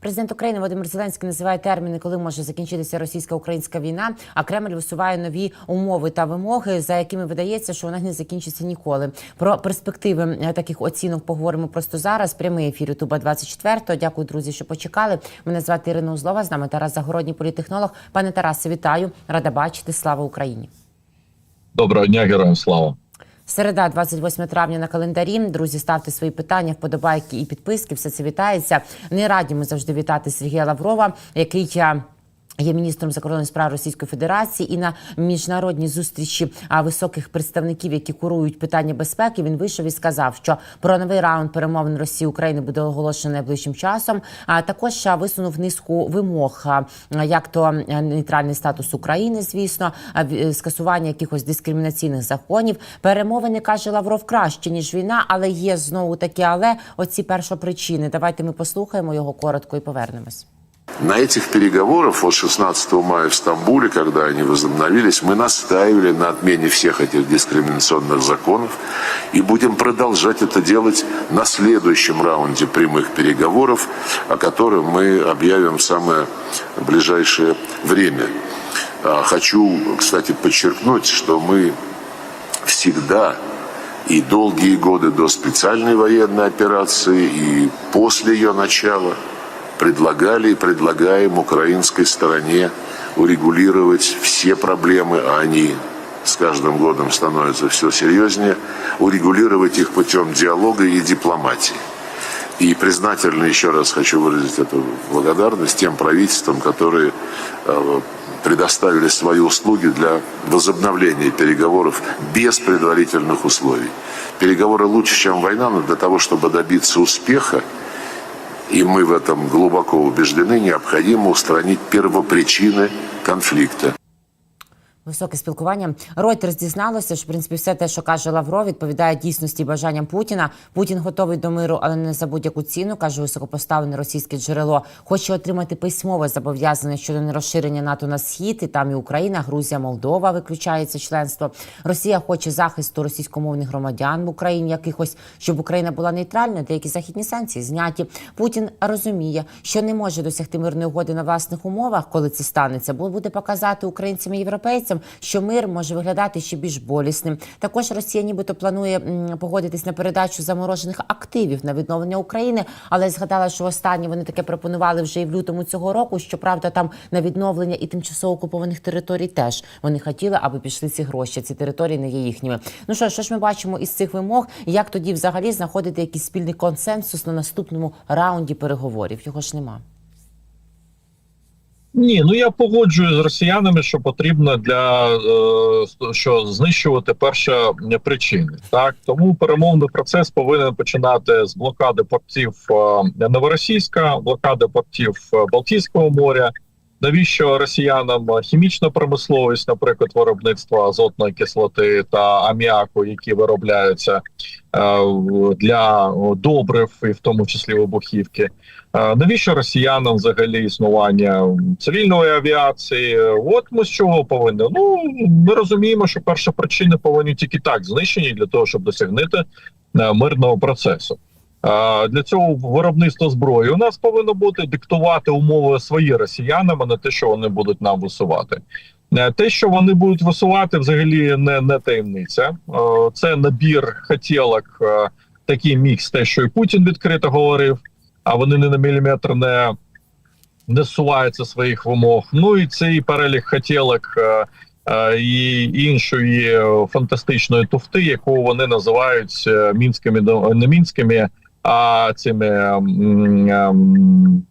Президент України Володимир Зеленський називає терміни, коли може закінчитися російсько-українська війна. А Кремль висуває нові умови та вимоги, за якими видається, що вона не закінчиться ніколи. Про перспективи е, таких оцінок поговоримо просто зараз. Прямий ефір Ютуба 24 Дякую, друзі, що почекали. Мене звати Ірина Узлова. З нами Тарас Загородній, політтехнолог. Пане Тарасе, вітаю! Рада бачити. Слава Україні! Доброго дня, героям слава. Середа, 28 травня на календарі. Друзі, ставте свої питання, вподобайки і підписки. Все це вітається. Не раді ми завжди вітати Сергія Лаврова, який е, Є міністром закордонних справ Російської Федерації і на міжнародній зустрічі високих представників, які курують питання безпеки, він вийшов і сказав, що про новий раунд перемовин Росії України буде оголошено найближчим часом. А також висунув низку вимог, як то нейтральний статус України, звісно, е, скасування якихось дискримінаційних законів. Перемовини каже Лавров краще ніж війна, але є знову такі, але оці першопричини. Давайте ми послухаємо його коротко і повернемось. На этих переговорах от 16 мая в Стамбуле, когда они возобновились, мы настаивали на отмене всех этих дискриминационных законов и будем продолжать это делать на следующем раунде прямых переговоров, о котором мы объявим в самое ближайшее время. А, Хочу, кстати, подчеркнуть, что мы всегда и долгие годы до специальной военной операции, и после ее начала предлагали и предлагаем украинской стороне урегулировать все проблемы, а они с каждым годом становятся все серьезнее, урегулировать их путем диалога и дипломатии. И признательно еще раз хочу выразить эту благодарность тем правительствам, которые э, предоставили свои услуги для возобновления переговоров без предварительных условий. Переговоры лучше, чем война, но для того, чтобы добиться успеха, и мы в этом глубоко убеждены, необходимо устранить первопричины конфликта. Високе спілкування. Reuters дізналося, що в принципі все те, що каже Лавров, відповідає дійсності бажанням Путіна. Путін готовий до миру, але не за будь-яку ціну, каже високопоставлене російське джерело. Хоче отримати письмове зобов'язання щодо нерозширення НАТО на схід. І там і Україна, Грузія, Молдова виключається членство. Росія хоче захисту російськомовних громадян в Україні, якихось щоб Україна була нейтральною. Деякі західні санкції зняті. Путін розуміє, що не може досягти мирної угоди на власних умовах, коли це станеться, бо буде показати українцям і європейцям, що мир може виглядати ще більш болісним. Також Росія, нібито планує погодитись на передачу заморожених активів на відновлення України, але згадала, що останні вони таке пропонували вже і в лютому цього року. Щоправда, там на відновлення і тимчасово окупованих територій теж вони хотіли, аби пішли ці гроші. Ці території не є їхніми. Ну що, що ж ми бачимо із цих вимог? Як тоді взагалі знаходити якийсь спільний консенсус на наступному раунді переговорів? Його ж нема. Ні, ну я погоджую з росіянами, що потрібно для е, що знищувати перша причини. Так тому перемовний процес повинен починати з блокади портів е, Новоросійська, блокади портів е, Балтійського моря. Навіщо росіянам хімічна промисловість, наприклад, виробництво азотної кислоти та аміаку, які виробляються е, для добрив, і в тому числі вибухівки. Е, Навіщо росіянам взагалі існування цивільної авіації? От ми з чого повинні. Ну ми розуміємо, що перші причини повинні тільки так знищені для того, щоб досягнути е, мирного процесу. Для цього виробництво зброї у нас повинно бути диктувати умови свої росіянам, а не те, що вони будуть нам висувати. Е, Те, що вони будуть висувати, взагалі не, не таємниця. Е, Це набір хотілок, е, такий мікс, те, що і Путін відкрито говорив а вони не на міліметр не, не зсуваються своїх вимог. Ну і цей перелік хотілок і іншої фантастичної туфти, яку вони називають мінськими не мінськими, а цими м, ем,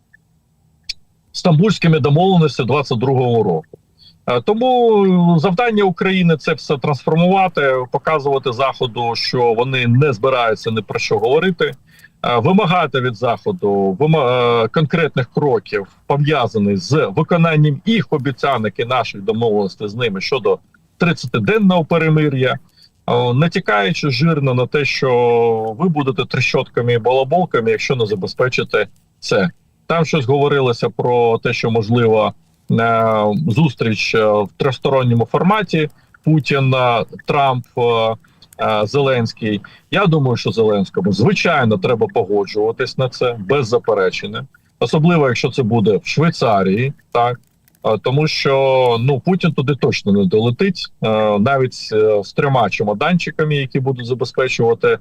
стамбульськими домовленостями 22-го року. Е, Тому завдання України це все трансформувати, показувати заходу, що вони не збираються ні про що говорити, е, вимагати від заходу е, конкретних кроків пов'язаних з виконанням їх обіцянок і наших домовленостей з ними щодо 30-денного перемир'я, натякаючи жирно на те, що ви будете трещотками і балаболками, якщо не забезпечите це. Там щось говорилося про те, що можливо е, зустріч е, в тристоронньому форматі Путін, е, Трамп, е, е, Зеленський. Я думаю, що Зеленському звичайно треба погоджуватись на це без заперечення. особливо якщо це буде в Швейцарії, так Е, тому що ну Путін туди точно не долетить, е, навіть е, з трьома чемоданчиками, які будуть забезпечувати е,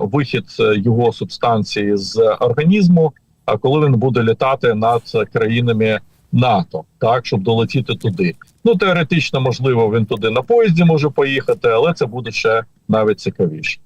вихід е, його субстанції з організму. А коли він буде літати над країнами НАТО, так щоб долетіти туди. Ну теоретично, можливо, він туди на поїзді може поїхати, але це буде ще навіть цікавіше.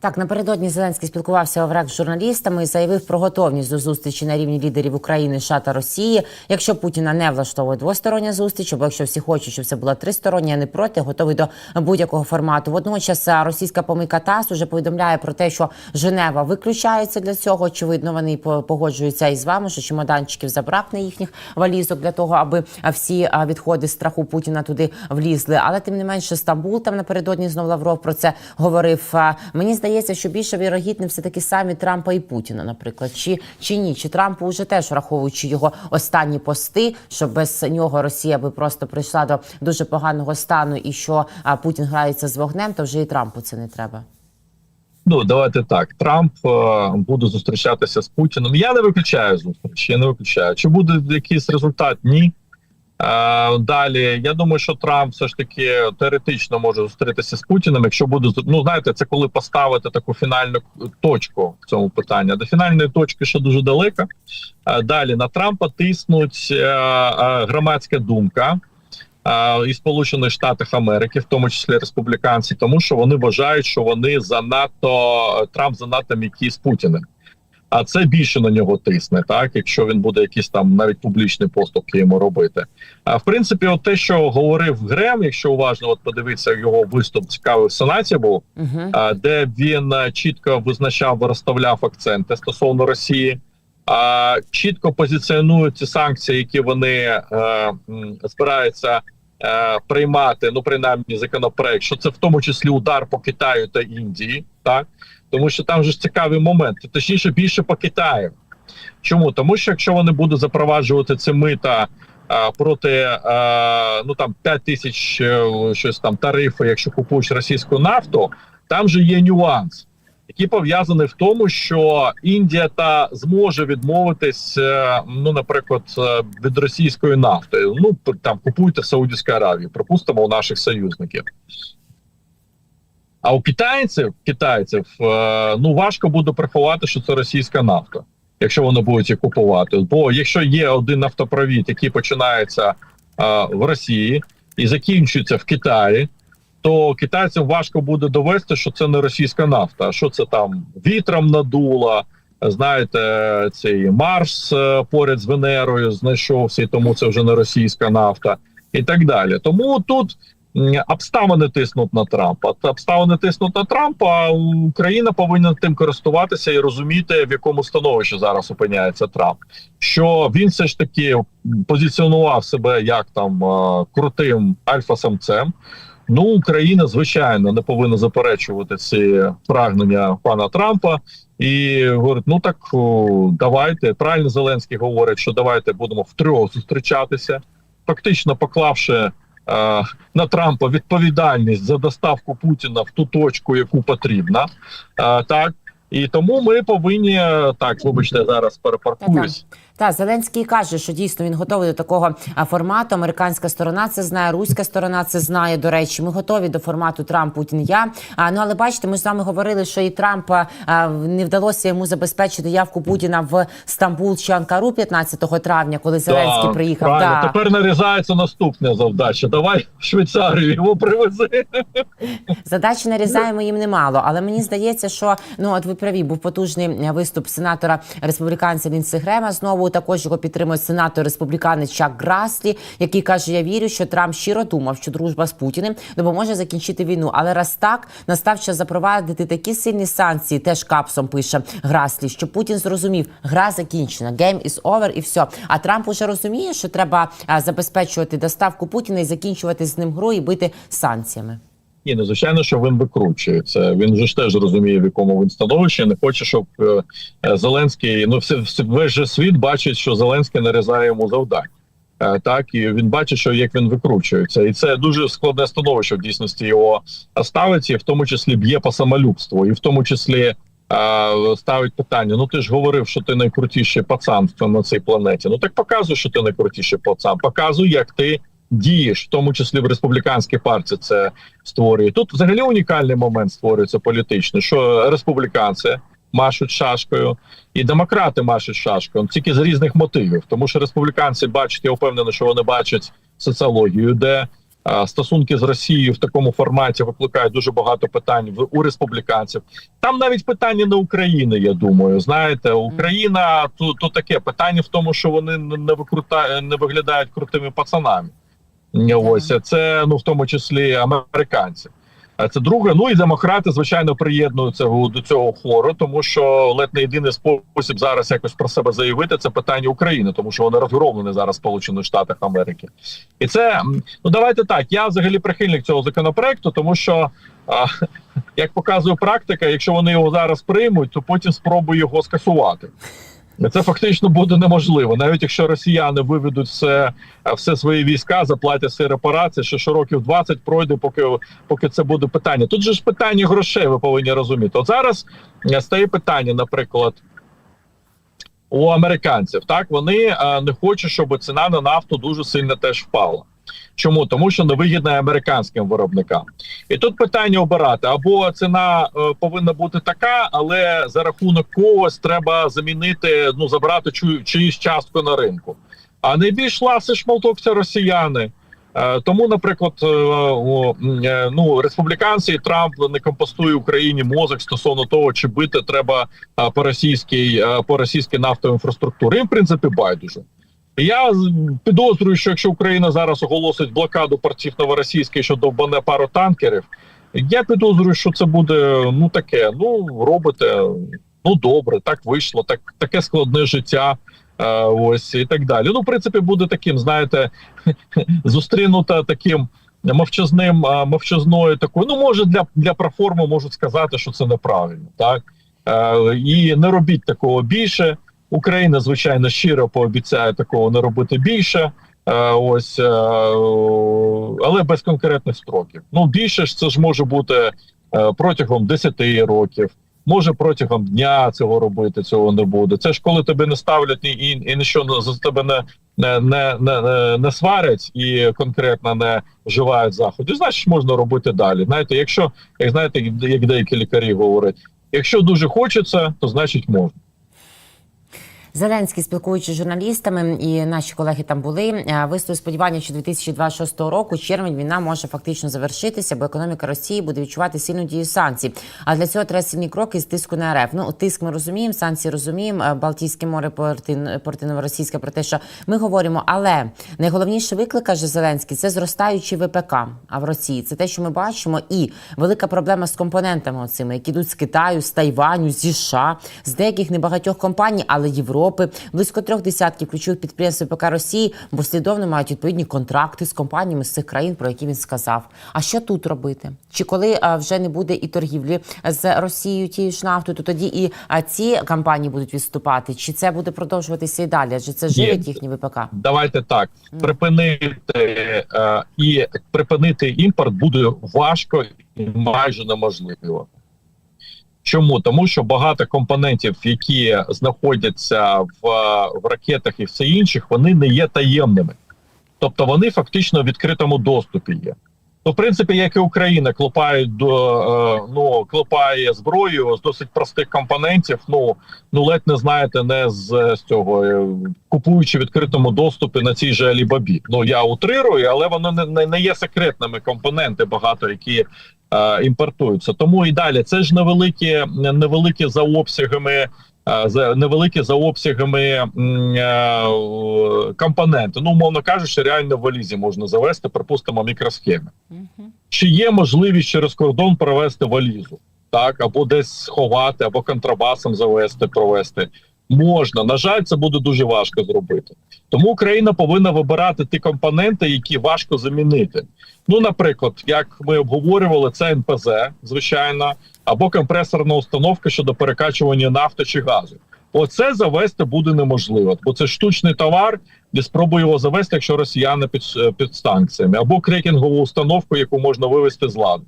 Так, напередодні Зеленський спілкувався оврак з журналістами і заявив про готовність до зустрічі на рівні лідерів України, США та Росії. Якщо Путіна не влаштовує двостороння зустріч, або якщо всі хочуть, щоб це була тристороння, не проти, готовий до будь-якого формату. Водночас російська помийка ТАСС уже повідомляє про те, що Женева виключається для цього. Очевидно, вони по- погоджуються із вами, що чемоданчиків забракне їхніх валізок для того, аби всі відходи страху Путіна туди влізли. Але тим не менше, Стамбул там напередодні знов Лавров про це говорив. Мені здається, що більше вірогідним все таки самі Трампа і Путіна, наприклад, чи, чи ні? Чи Трампу вже теж враховуючи його останні пости, що без нього Росія би просто прийшла до дуже поганого стану, і що а, Путін грається з вогнем, то вже і Трампу це не треба. Ну давайте так. Трамп е, буде зустрічатися з Путіним. Я не виключаю зустріч. Я не виключаю. Чи буде якийсь результат? Ні. Е, далі я думаю, що Трамп все ж таки теоретично може зустрітися з Путіним. Якщо буде ну знаєте, це коли поставити таку фінальну е, в цьому питанні. До фінальної точки ще дуже далеко. Е, далі на Трампа тиснуть е, громадська думка. І Сполучених Штатів Америки, в тому числі республіканці, тому що вони вважають, що вони занадто Трамп занадто м'який з Путіним. А це більше на нього тисне, так якщо він буде якісь там навіть публічні поступки йому робити. А в принципі, от те, що говорив Грем, якщо уважно от подивитися його виступ цікавий в сенаті, був а, де він чітко визначав, розставляв акценти стосовно Росії. А чітко позиціонують ці санкції, які вони е, збираються е, приймати, ну принаймні законопроект, що це в тому числі удар по Китаю та Індії, так тому що там же ж цікавий момент, точніше більше по Китаю. Чому? Тому що якщо вони будуть запроваджувати це мита е, проти е, ну там 5 тисяч е, щось там тарифи, якщо купуєш російську нафту, там же є нюанс, який пов'язаний в тому, що Індія та зможе відмовитись, е, ну наприклад, е, від російської нафти. Ну там купуйте в Саудівській Аравії, припустимо у наших союзників. А у китайців китайців е, ну важко буде приховати, що це російська нафта, якщо вони будуть її купувати. Бо якщо є один нафтопровід, який починається в Росії і закінчується в Китаї, то китайцям важко буде довести, що це не російська нафта. Що це там вітром надуло. Знаєте, цей Марс е, поряд з Венерою знайшовся, і тому це вже не російська нафта, і так далі. Тому тут обставини тиснуть на Трампа. Та Обставини тиснуть на Трампа. а Україна повинна тим користуватися і розуміти, в якому становищі зараз опиняється Трамп. Що він все ж таки позиціонував себе як там е, крутим альфа-самцем. Ну, Україна, звичайно, не повинна заперечувати ці прагнення пана Трампа і говорить: ну так о, давайте. Правильно Зеленський говорить, що давайте будемо втрьох зустрічатися, фактично поклавши е, на Трампа відповідальність за доставку Путіна в ту точку, яку потрібна. Е, так. І тому ми повинні так, вибачте, зараз перепаркуюсь. Та Зеленський каже, що дійсно він готовий до такого формату. Американська сторона це знає, руська сторона це знає. До речі, ми готові до формату Трамп Путін. Я а, ну але бачите, ми з вами говорили, що і Трампа не вдалося йому забезпечити явку Путіна в Стамбул чи Анкару 15 травня, коли Зеленський Так, приїхав. правильно. Да. Тепер нарізається наступне завдача. Давай в Швейцарію його привези. Задач нарізаємо їм немало, але мені здається, що ну от ви праві, був потужний виступ сенатора республіканця Лінси Грема. Знову також його підтримує сенатор республіканець Чак Граслі, який каже: Я вірю, що Трамп щиро думав, що дружба з Путіним допоможе закінчити війну. Але раз так настав час запровадити такі сильні санкції, теж капсом пише Граслі, що Путін зрозумів, гра закінчена, game is over і все. А Трамп уже розуміє, що треба забезпечувати доставку Путіна і закінчувати з ним гру і бити санкціями. Ні, ну звичайно, що він викручується. Він же ж теж розуміє, в якому він становищі. Не хоче, щоб е, е, Зеленський ну все, весь же світ бачить, що Зеленський нарізає йому завдань. Е, Так і він бачить, що як він викручується, і це дуже складне становище в дійсності його ставить, і в тому числі б'є по самолюбству, і в тому числі е, ставить питання: ну ти ж говорив, що ти найкрутіший пацан на цій планеті. Ну так показуй, що ти найкрутіший пацан. Показуй, як ти дієш, в тому числі в республіканській партії це створює. Тут взагалі унікальний момент створюється політичний, що республіканці машуть шашкою, і демократи машуть шашкою тільки з різних мотивів. Тому що республіканці бачать, я впевнений, що вони бачать соціологію, де стосунки з Росією в такому форматі викликають дуже багато питань в у республіканців. Там навіть питання не України. Я думаю, знаєте, Україна то, то таке питання в тому, що вони не не викрута не виглядають крутими пацанами. Ось це ну в тому числі американці. А це друге. Ну і демократи, звичайно, приєднуються до цього хору, тому що ледь не єдиний спосіб зараз якось про себе заявити це питання України, тому що вони розгромлені зараз в Сполучених Штатах Америки. І це ну давайте так. Я взагалі прихильник цього законопроекту, тому що а, як показує практика, якщо вони його зараз приймуть, то потім спробують його скасувати. Це фактично буде неможливо, навіть якщо росіяни виведуть все, все свої війська, заплатять всі репарації, що що років 20 пройде, поки поки це буде питання. Тут же ж питання грошей, ви повинні розуміти. От зараз е, стає питання, наприклад, у американців. Так вони е, не хочуть, щоб ціна на нафту дуже сильно теж впала. Чому? Тому що невигідна американським виробникам. І тут питання обирати: або ціна е, повинна бути така, але за рахунок когось треба замінити, ну забрати чию, чиюсь частку на ринку. А найбільш ласий шмалток це росіяни. Е, Тому, наприклад, е, е, ну республіканці і Трамп не компостує Україні мозок стосовно того, чи бити треба по російській по російській нафтовій інфраструктурі. Їм, в принципі, байдуже. Я підозрюю, що якщо Україна зараз оголосить блокаду портів новоросійських, що довбане пару танкерів, я підозрюю, що це буде ну таке. Ну робите, ну добре, так вийшло, так таке складне життя. е, Ось і так далі. Ну, в принципі, буде таким, знаєте, зустрінута таким мовчазним, мовчазною такою. Ну, може, для, для проформу можуть сказати, що це неправильно, так е, і не робіть такого більше. Україна, звичайно, щиро пообіцяє такого не робити більше. Е, ось, е, але без конкретних строків. Ну, більше ж це ж може бути е, протягом 10 років. Може протягом дня цього робити, цього не буде. Це ж коли тебе не ставлять і, і, нічого за тебе не, не, не, не, не сварять і конкретно не вживають заходів. Значить, можна робити далі. Знаєте, якщо як знаєте, як деякі лікарі говорять, якщо дуже хочеться, то значить можна. Зеленський, спілкуючись з журналістами, і наші колеги там були, е, висловив сподівання, що 2026 року червень війна може фактично завершитися, бо економіка Росії буде відчувати сильну дію санкцій. А для цього треба сильні кроки з тиску на РФ. Ну тиск ми розуміємо, санкції розуміємо. е, Балтійське море порти, порти про те, що ми говоримо. Але найголовніший виклик каже Зеленський це зростаючий ВПК. А в Росії це те, що ми бачимо, і велика проблема з компонентами, оцими, які йдуть з Китаю, з Тайваню, зі США, з деяких небагатьох компаній, але Європи. Близько трьох десятків ключових підприємств ВПК Росії послідовно мають відповідні контракти з компаніями з цих країн, про які він сказав. А що тут робити? Чи коли вже не буде і торгівлі з Росією тією ж нафтою, то тоді і ці компанії будуть відступати? Чи це буде продовжуватися і далі? Адже це живить їхні ВПК? Давайте так припинити е, і припинити імпорт буде важко і майже неможливо. Чому? Тому що багато компонентів, які знаходяться в, в ракетах і все інших, вони не є таємними. Тобто вони фактично в відкритому доступі є. Ну, в принципі, як і Україна клопає до е, ну клопає зброю з досить простих компонентів. Ну ну ледь не знаєте, не з, з цього е, купуючи в відкритому доступі на цій же Алібабі. Ну я утрирую, але воно не, не, не є секретними компоненти, багато які е, імпортуються. Тому і далі це ж невеликі, невеликі за обсягами. Е, За невеликі за обсягами е, компоненти. Ну, умовно кажучи, реально в валізі можна завести, припустимо, мікросхеми. Чи є можливість через кордон провести валізу, так або десь сховати, або контрабасом завести, провести? Можна. На жаль, це буде дуже важко зробити. Тому Україна повинна вибирати ті компоненти, які важко замінити. Ну, наприклад, як ми обговорювали, це НПЗ, звичайно, або компресорна установка щодо перекачування нафти чи газу. Оце завести буде неможливо, бо це штучний товар, де спробує його завести, якщо росіяни під, під санкціями, або крекінгову установку, яку можна вивести з ладу.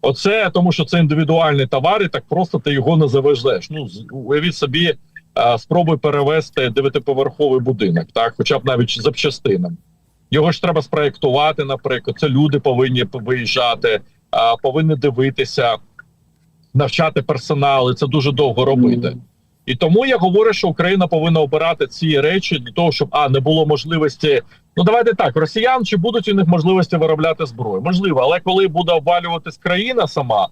Оце тому, що це індивідуальний товар, і так просто ти його не завезеш. Ну уявіть собі, спробуй перевезти дев'ятиповерховий будинок, так, хоча б навіть запчастинам. Його ж треба спроєктувати, наприклад. Це люди повинні виїжджати, а, повинні дивитися, навчати персонал, і це дуже довго робити. І тому я говорю, що Україна повинна обирати ці речі для того, щоб а не було можливості. Ну давайте так, росіян чи будуть у них можливості виробляти зброю? Можливо, але коли буде обвалюватись країна сама,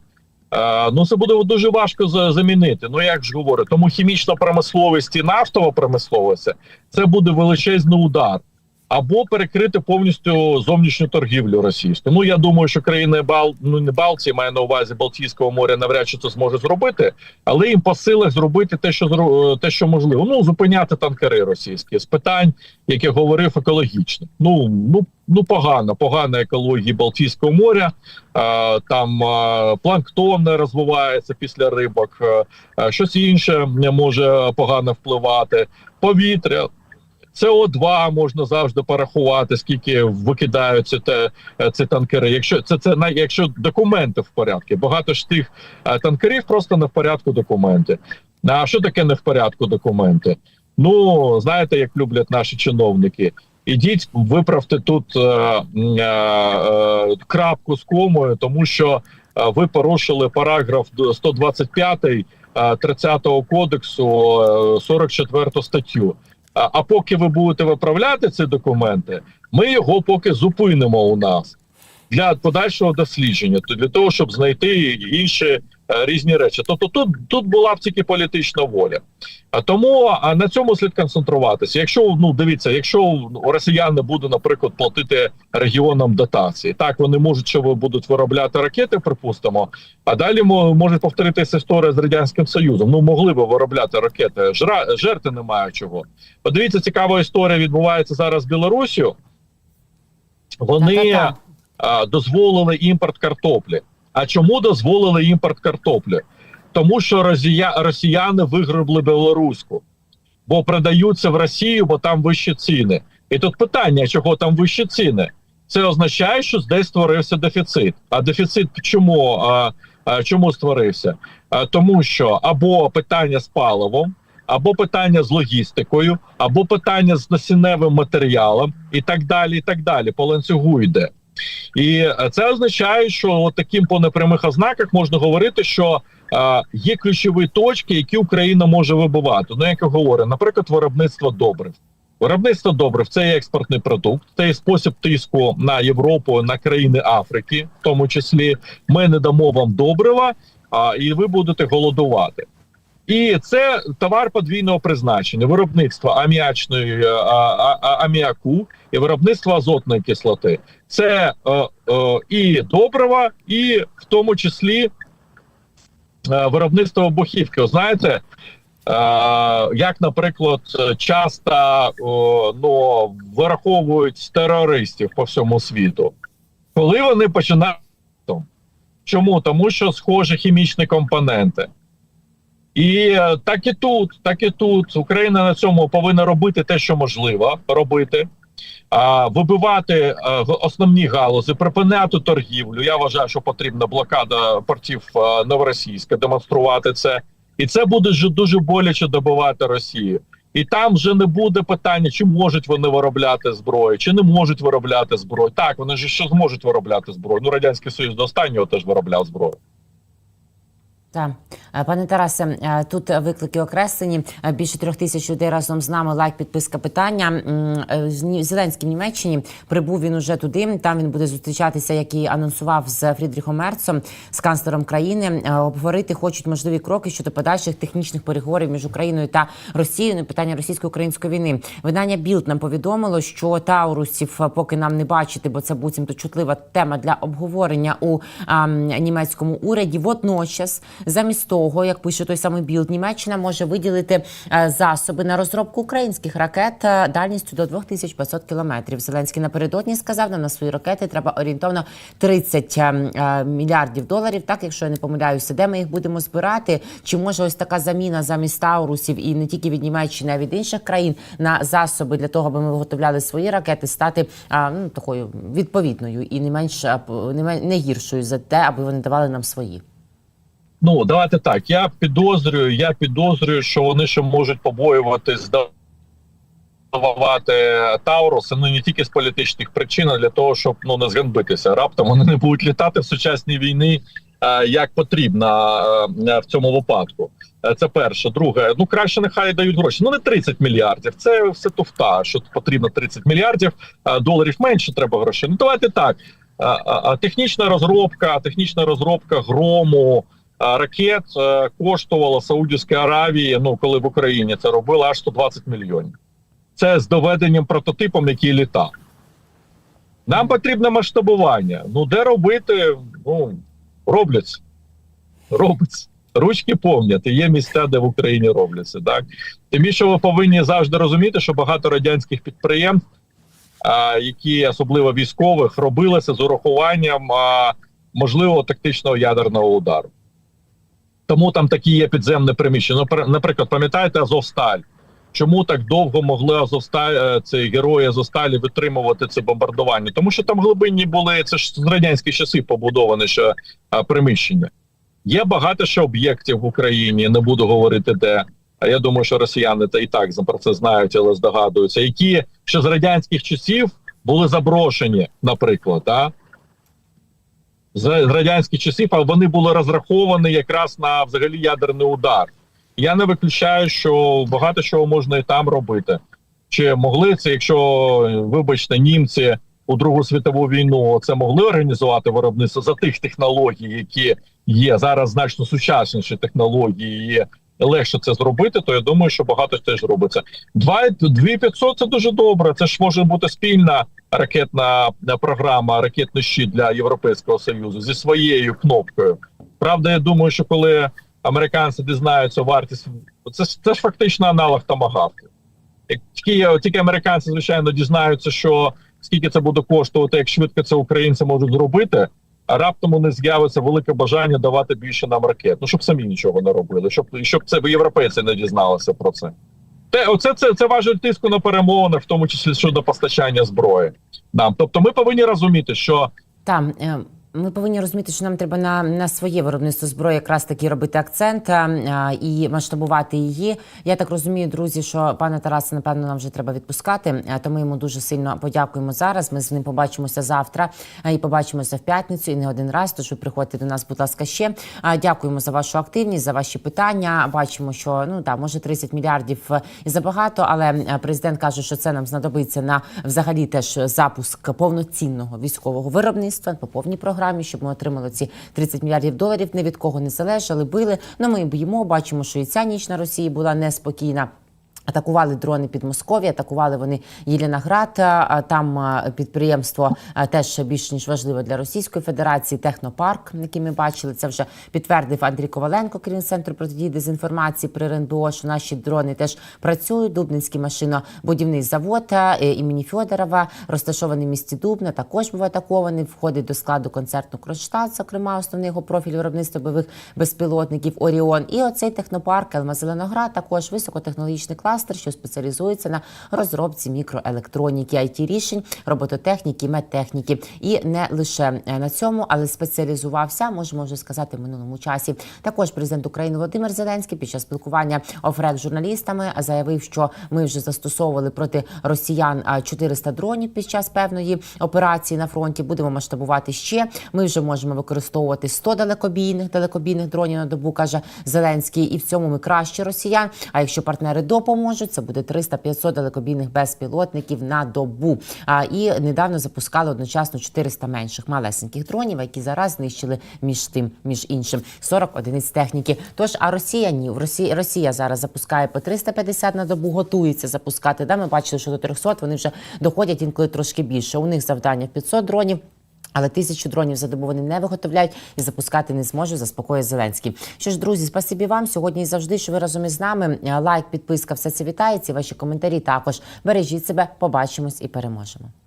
ну це буде дуже важко за- замінити. Ну я ж говорю, тому хімічна промисловість і нафтова промисловість це буде величезний удар. Або перекрити повністю зовнішню торгівлю російську. Ну я думаю, що країни Бал ну не Балтії, має на увазі Балтійського моря, навряд чи це зможе зробити, але їм по силах зробити те, що зро- те, що можливо. Ну зупиняти танкери російські з питань, як я говорив, екологічних. Ну ну ну погано, погана екологія Балтійського моря. Там планктон не розвивається після рибок, а, щось інше може погано впливати. Повітря. СО2 можна завжди порахувати, скільки викидаються те, е, ці танкери. Якщо це це на якщо документи в порядку, багато ж тих е, танкерів просто не в порядку документи. А що таке не в порядку документи? Ну знаєте, як люблять наші чиновники. Ідіть, виправте тут е, е, е, крапку з комою, тому що е, ви порушили параграф 125 е, 30 кодексу, е, 44 статтю. А, а поки ви будете виправляти ці документи, ми його поки зупинимо у нас для подальшого дослідження, для того, щоб знайти інші е, різні речі. Тобто, тут тут була б тільки політична воля. А тому а на цьому слід концентруватися. Якщо ну дивіться, якщо росіян не буде, наприклад, платити регіонам дотації, так вони можуть що будуть виробляти ракети, припустимо. А далі мо- може повторитися історія з радянським союзом. Ну могли би виробляти ракети. Жра жерти немає чого. Подивіться, цікава історія відбувається зараз з Білорусію. Вони а, дозволили імпорт картоплі. А чому дозволили імпорт картоплі? Тому що росія, росіяни вигребли білоруську, бо продаються в Росію, бо там вищі ціни. І тут питання, чого там вищі ціни? Це означає, що десь створився дефіцит. А дефіцит чому, а, а, чому створився? А, тому що або питання з паливом, або питання з логістикою, або питання з насінневим матеріалом, і так далі. І так далі. По ланцюгу йде. І е, це означає, що от таким по непрямих ознаках можна говорити, що е, є ключові точки, які Україна може вибивати. Ну, як я говорю, наприклад, виробництво добрив. Виробництво добрив це є експортний продукт, це є спосіб тиску на Європу, на країни Африки, в тому числі ми не дамо вам добрива, а і ви будете голодувати. І це товар подвійного призначення: виробництво аміачної е, аміаку і виробництво азотної кислоти. Це е, е, і добрива, і в тому числі е, виробництво бухівки. Знаєте, е, як, наприклад, часто о, ну, вираховують терористів по всьому світу, коли вони починають. Чому? Тому що схожі хімічні компоненти. І е, так і тут, так і тут Україна на цьому повинна робити те, що можливо робити, вибивати е, основні галузі, припиняти торгівлю. Я вважаю, що потрібна блокада портів е, новоросійська, демонструвати це, і це буде дуже боляче добивати Росію. І там вже не буде питання, чи можуть вони виробляти зброю, чи не можуть виробляти зброю. Так, вони ж ще зможуть виробляти зброю. Ну радянський союз до останнього теж виробляв зброю. Так, Е, пане Тарасе, е, тут виклики окреслені. Е, Більше трьох тисяч людей разом з нами. Лайк, підписка, питання. Зеленський в Німеччині прибув він уже туди. Там він буде зустрічатися, як і анонсував з Фрідріхом Мерцом, з канцлером країни. Обговорити хочуть можливі кроки щодо подальших технічних переговорів між Україною та Росією. на Питання російсько-української війни. Видання Білд нам повідомило, що Таурусів поки нам не бачити, бо це буцімто чутлива тема для обговорення у а, німецькому уряді. Водночас замість того, як пише той самий Білд, Німеччина може виділити е, засоби на розробку українських ракет е, дальністю до 2500 кілометрів. Зеленський напередодні сказав, нам на свої ракети треба орієнтовно 30 е, мільярдів доларів. Так, якщо я не помиляюся, де ми їх будемо збирати? Чи може ось така заміна замість Таурусів і не тільки від Німеччини, а від інших країн на засоби для того, аби ми виготовляли свої ракети, стати ну такою відповідною і не менш не гіршою за те, аби вони давали нам свої. Ну давайте так. Я підозрюю, я підозрюю, що вони ще можуть побоюватись здавати Тауруси, ну не тільки з політичних причин, а для того, щоб ну не зганбитися. Раптом вони не будуть літати в сучасній війні е, як потрібно е, в цьому випадку. Е, Це перше. Друге, ну краще нехай дають гроші. Ну не 30 мільярдів. Це все туфта. Що потрібно 30 мільярдів е, доларів менше треба грошей. Ну давайте так. Технічна розробка, технічна розробка грому ракет е, коштувала Саудівській Аравії. Ну коли в Україні це робила аж 120 мільйонів. Це з доведенням прототипом, який літав. Нам потрібне масштабування. Ну де робити? Ну робляться. Робиться. Ручки повнять, є місця, де в Україні робляться. Так тим більше ви повинні завжди розуміти, що багато радянських підприємств а, які особливо військових робилися з урахуванням а, можливого тактичного ядерного удару. Тому там такі є підземні приміщення. Ну, наприклад, пам'ятаєте Азовсталь? Чому так довго могли Азовсталь, е, ці герої Азовсталі витримувати це бомбардування? Тому що там глибинні були це ж з радянських часів побудоване ще а, приміщення. Є багато ще об'єктів в Україні, не буду говорити де. А я думаю, що росіяни та і так про це знають, але здогадуються, які ще з радянських часів були заброшені, наприклад, да? З радянських часів, а вони були розраховані якраз на взагалі ядерний удар. Я не виключаю, що багато чого можна і там робити. Чи могли це, якщо вибачте, німці у Другу світову війну це могли організувати виробництво за тих технологій, які є зараз значно сучасніші технології, є легше це зробити, то я думаю, що багато теж робиться. Два 2500 – це дуже добре. Це ж може бути спільна ракетна е, програма, ракетний щит для Європейського союзу зі своєю кнопкою. Правда, я думаю, що коли американці дізнаються вартість, це ж це ж фактично аналог томагавки. Тільки, тільки американці, звичайно, дізнаються, що скільки це буде коштувати, як швидко це українці можуть зробити. Раптом у них з'явиться велике бажання давати більше нам ракет. Ну щоб самі нічого не робили, щоб щоб це європейці не дізналися про це. Те, оце це, це важить тиску на перемовини, в тому числі щодо постачання зброї. Нам, тобто, ми повинні розуміти, що Там е, ми повинні розуміти, що нам треба на, на своє виробництво зброї якраз таки робити акцент а, і масштабувати її. Я так розумію, друзі, що пане Тарасе, напевно, нам вже треба відпускати. А, то ми йому дуже сильно подякуємо зараз. Ми з ним побачимося завтра а, і побачимося в п'ятницю і не один раз. Тож ви приходьте до нас, будь ласка, ще. А, дякуємо за вашу активність, за ваші питання. Бачимо, що ну так, може 30 мільярдів е, і забагато, але е, президент каже, що це нам знадобиться на взагалі теж запуск повноцінного військового виробництва по повній програмі, щоб ми отримали ці 30 мільярдів доларів. Не від кого не залежали, били. Ну ми б'ємо. Бачимо, що і ця ніч на Росії була неспокійна. Атакували дрони під Москові, атакували вони Єліноград. а Там підприємство теж більш ніж важливе для Російської Федерації. Технопарк, який ми бачили, це вже підтвердив Андрій Коваленко, керівник центру протидії дезінформації при РНБО, що наші дрони теж працюють. Дубнинський машинобудівний завод імені Фьодорова, розташований в місті Дубна, також був атакований. Входить до складу концерту Кронштадт, зокрема, основний його профіль виробництва бойових безпілотників Оріон. І оцей технопарк Елма Зеленоград, також високотехнологічний кластер, що спеціалізується на розробці мікроелектроніки, it рішень, робототехніки, медтехніки. І не лише е, на цьому, але спеціалізувався, можемо вже сказати, в минулому часі. Також президент України Володимир Зеленський під час спілкування офрек журналістами заявив, що ми вже застосовували проти росіян а, 400 дронів під час певної операції на фронті. Будемо масштабувати ще. Ми вже можемо використовувати 100 далекобійних далекобійних дронів на добу, каже Зеленський. І в цьому ми краще росіян. А якщо партнери допоможуть, це буде 300-500 далекобійних безпілотників на добу. А і недавно запускали одночасно 400 менших малесеньких дронів, які зараз знищили між тим, між іншим 40 одиниць техніки. Тож а Росія ні, в Росії Росія зараз запускає по 350 на добу, готується запускати. Да, ми бачили, що до 300 вони вже доходять інколи трошки більше. У них завдання 500 дронів. Але тисячу дронів за добу вони не виготовляють і запускати не зможуть, заспокоює Зеленський. Що ж, друзі, спасибі вам сьогодні і завжди, що ви разом із нами. Лайк, підписка, все це вітається. Ваші коментарі також бережіть себе. Побачимось і переможемо.